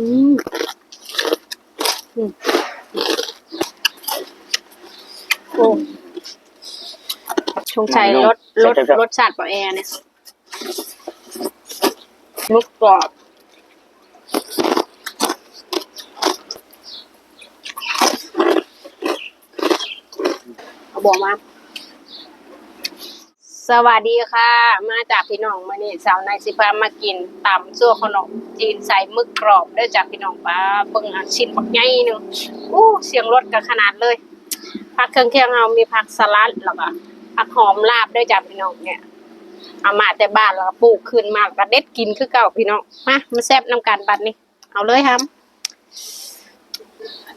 อืมอืมโอ้ชงชัยรสรสรสชาติปอแอร์เนี่ยมุกกรอบเอาบอกมา สวัสดีค่ะ มาจากพี่น้องมานี่สาวในายสิพามากินตำซั่วขนมจีนใส่หมึกกรอบเด้อจากพี่น้องป้าเบิ่งอะชิ้นบักใหญ่หนึงอู้เสียงรถก็ขนาดเลยผักเครื่องเคียงเอามีผักสลัดแล้วก็ผักหอมลาบเด้อจากพี่น้องเนี่ยเอามาแต่บ้านแล้วก็ปลูกขึ้นมาก็เด็ดกินคือเก่าพี่น้องมามาแซ่บน้ำกันบัดนี้ เอาเลยครับ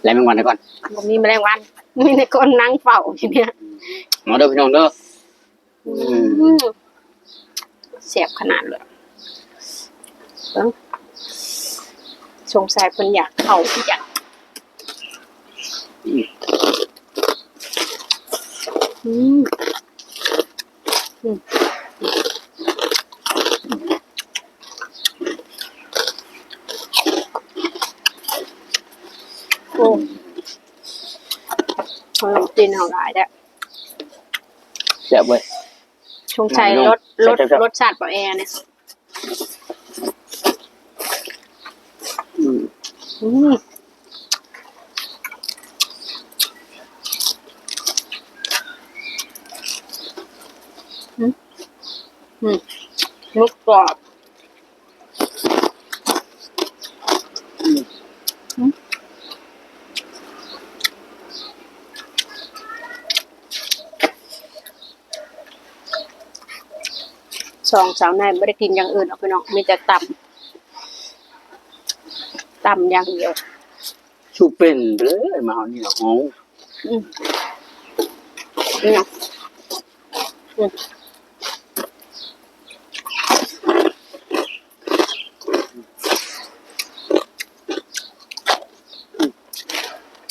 แล้วแมงวันให้ก่อนบ่มีแมลงวันมีแต่คนนั่งเฝ้าทีเนี้ยมาเด้อพี่น้องเด้ออืมอืม เสียบขนาดเลยเบิ่งสงสัยเพิ่นอยากเข้าอยากอืมอืมอืมโอ้ขนมจีนของหลายแล้วแซ่บเว้ย ชงชัยน้องรสรสใช่ใช่ใช่รสชาติปอแอร์เนี่ยอืมอืมอืมอืมมุกกรอบ สองสาวในายไม่ได้กินอย่างอื่นหรอกพี่น้องมีแต่ตำตำอย่างเดียวชูเป็นไปเลยมาเอานี่เหรออ๋ออืมนี่ไงอืม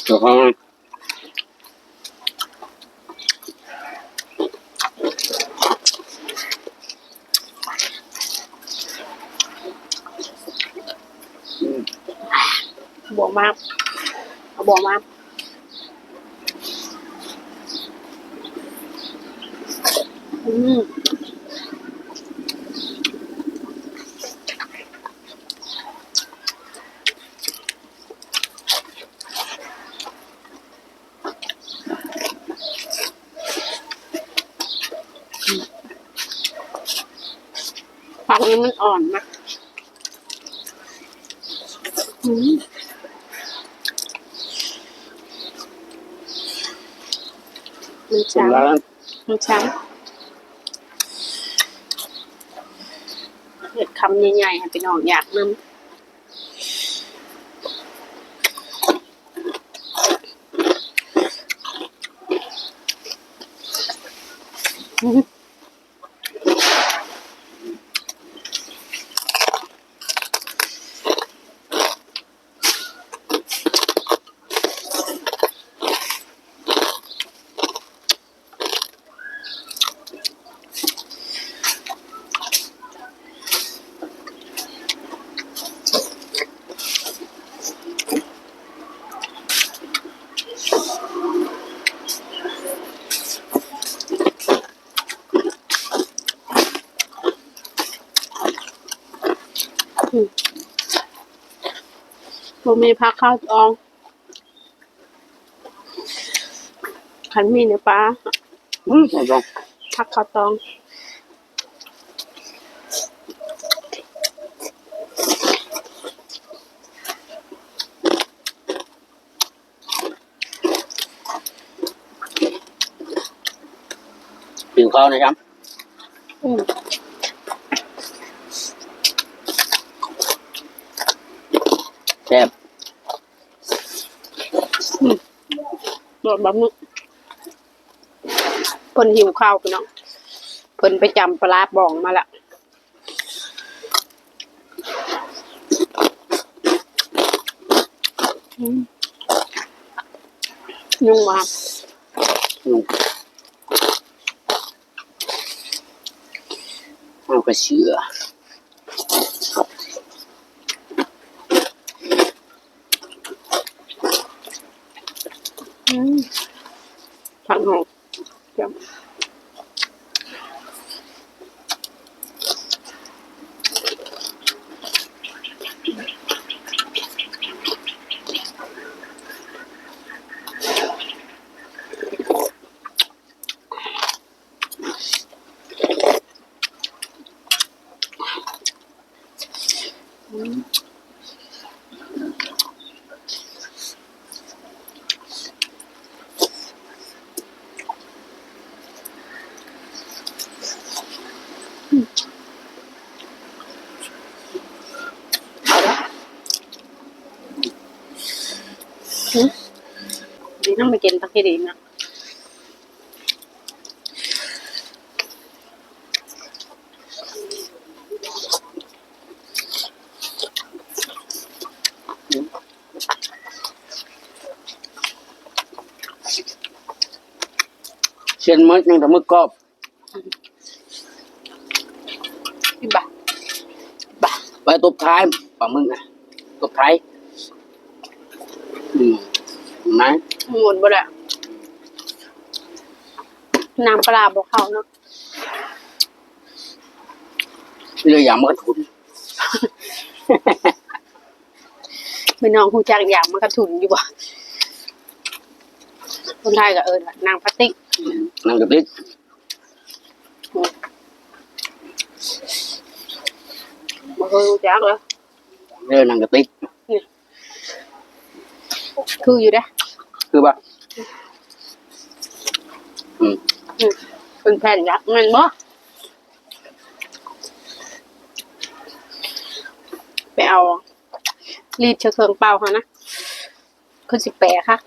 เดี๋ยวเขา บวกมากเอาบวกมากอืมฝั่งนี้มันอ่อนมากอืม มันถึงช้ำแล้วมันช้ำเห็ดคำใหญ่ๆให้พี่น้องอยากนำ ผมมีพักข้าวตองขันมีเนื้อปลาอืมเอาลองพักข้าวตองกินข้าวนะครับ อืม แซ่บโดดแบบนี้เพิ่นหิวข้าวพี่น้องเพิ่นไปจำปลาร้าบองมาละอืมยุ่งมากอืมเอากระเชือ ผักหอม ดี๋ยวดีต้องไปกินผักที่ดีนะเช่นมึกยังแต่มึกกรอบพี่บ่าบ่าไปตบท้ายปลามึงอะตบท้าย อืมไหนหมุนบ่ได้น้ำปลาบอกเขาเนาะเรืออย่างมันก็ทุนพี่น้องหูจักอย่างมันกระถุนอยู่บ่คนไทยก็เอิญนางพลาสติกนั่งกระติกบ่เคยรู้จักเลยเรือนั่งกระติก คืออยู่เด้ คือปะอืมอืมเป็นแผ่นยักษ์แมันบ่ไปเอา รีดเชื้อเครื่องเป่าเขานะคือสิแปะค่ะ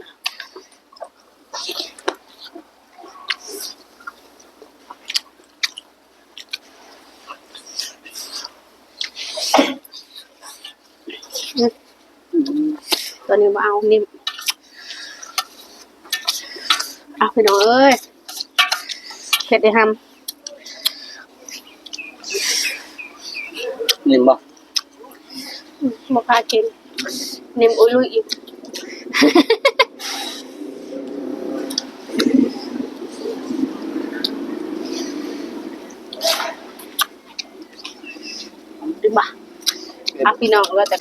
ตัวนี้มาเอานิ่มเอาพี่น้องเอ้ยเผ็ดได้ทนิ่มปะำบอกพากินนิ่มอุ้ยลุยอีกดีบ่ะอะพี่น้องเหลือแต่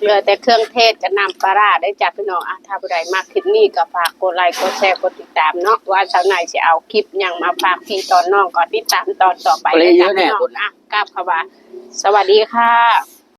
เหลือแต่เครื่องเทศกับน้ำปลาร้าได้จากพี่น้องอะถ้าผู้ใดมากคลิปนี้ก็ฝากกดไลค์กดแชร์กดติดตามเนาะว่าเช้าไหนจะเอาคลิปหยังมาฝากพี่ตอนน้องก่อนติดตามตอนต่อไปได้จากพี่น้องอะกราบคำว่าสวัสดีค่ะ